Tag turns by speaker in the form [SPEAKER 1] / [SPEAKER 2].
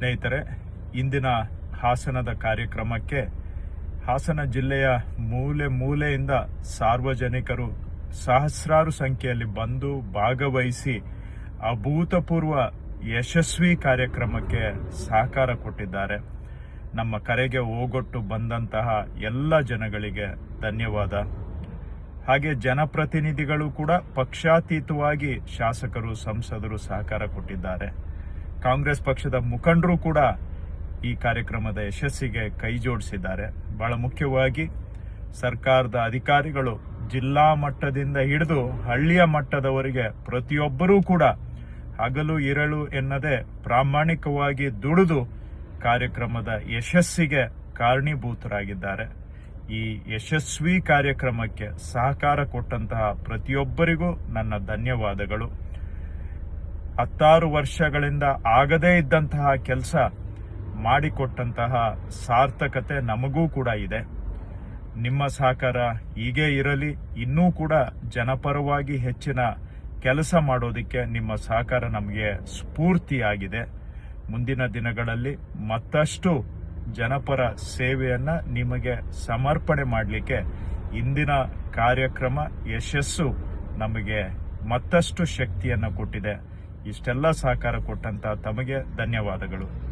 [SPEAKER 1] ಸ್ನೇಹಿತರೆ, ಇಂದಿನ ಹಾಸನದ ಕಾರ್ಯಕ್ರಮಕ್ಕೆ ಹಾಸನ ಜಿಲ್ಲೆಯ ಮೂಲೆ ಮೂಲೆಯಿಂದ ಸಾರ್ವಜನಿಕರು ಸಹಸ್ರಾರು ಸಂಖ್ಯೆಯಲ್ಲಿ ಬಂದು ಭಾಗವಹಿಸಿ ಅಭೂತಪೂರ್ವ ಯಶಸ್ವಿ ಕಾರ್ಯಕ್ರಮಕ್ಕೆ ಸಹಕಾರ ಕೊಟ್ಟಿದ್ದಾರೆ. ನಮ್ಮ ಕರೆಗೆ ಓಗೊಟ್ಟು ಬಂದಂತಹ ಎಲ್ಲ ಜನಗಳಿಗೆ ಧನ್ಯವಾದ. ಹಾಗೆ ಜನಪ್ರತಿನಿಧಿಗಳು ಕೂಡ ಪಕ್ಷಾತೀತವಾಗಿ ಶಾಸಕರು, ಸಂಸದರು ಸಹಕಾರ ಕೊಟ್ಟಿದ್ದಾರೆ. ಕಾಂಗ್ರೆಸ್ ಪಕ್ಷದ ಮುಖಂಡರು ಕೂಡ ಈ ಕಾರ್ಯಕ್ರಮದ ಯಶಸ್ಸಿಗೆ ಕೈ ಜೋಡಿಸಿದ್ದಾರೆ. ಬಹಳ ಮುಖ್ಯವಾಗಿ ಸರ್ಕಾರದ ಅಧಿಕಾರಿಗಳು ಜಿಲ್ಲಾ ಮಟ್ಟದಿಂದ ಹಿಡಿದು ಹಳ್ಳಿಯ ಮಟ್ಟದವರಿಗೆ ಪ್ರತಿಯೊಬ್ಬರೂ ಕೂಡ ಹಗಲು ಇರಳು ಎನ್ನದೆ ಪ್ರಾಮಾಣಿಕವಾಗಿ ದುಡಿದು ಕಾರ್ಯಕ್ರಮದ ಯಶಸ್ಸಿಗೆ ಕಾರಣೀಭೂತರಾಗಿದ್ದಾರೆ. ಈ ಯಶಸ್ವಿ ಕಾರ್ಯಕ್ರಮಕ್ಕೆ ಸಹಕಾರ ಕೊಟ್ಟಂತಹ ಪ್ರತಿಯೊಬ್ಬರಿಗೂ ನನ್ನ ಧನ್ಯವಾದಗಳು. ಹತ್ತಾರು ವರ್ಷಗಳಿಂದ ಆಗದೇ ಇದ್ದಂತಹ ಕೆಲಸ ಮಾಡಿಕೊಟ್ಟಂತಹ ಸಾರ್ಥಕತೆ ನಮಗೂ ಕೂಡ ಇದೆ. ನಿಮ್ಮ ಸಹಕಾರ ಹೀಗೆ ಇರಲಿ, ಇನ್ನೂ ಕೂಡ ಜನಪರವಾಗಿ ಹೆಚ್ಚಿನ ಕೆಲಸ ಮಾಡೋದಕ್ಕೆ ನಿಮ್ಮ ಸಹಕಾರ ನಮಗೆ ಸ್ಫೂರ್ತಿಯಾಗಿದೆ. ಮುಂದಿನ ದಿನಗಳಲ್ಲಿ ಮತ್ತಷ್ಟು ಜನಪರ ಸೇವೆಯನ್ನ ನಿಮಗೆ ಸಮರ್ಪಣೆ ಮಾಡಲಿಕ್ಕೆ ಇಂದಿನ ಕಾರ್ಯಕ್ರಮ ಯಶಸ್ಸು ನಮಗೆ ಮತ್ತಷ್ಟು ಶಕ್ತಿಯನ್ನು ಕೊಟ್ಟಿದೆ. ಇಷ್ಟೆಲ್ಲ ಸಹಕಾರ ಕೊಟ್ಟಂತ ತಮಗೆ ಧನ್ಯವಾದಗಳು.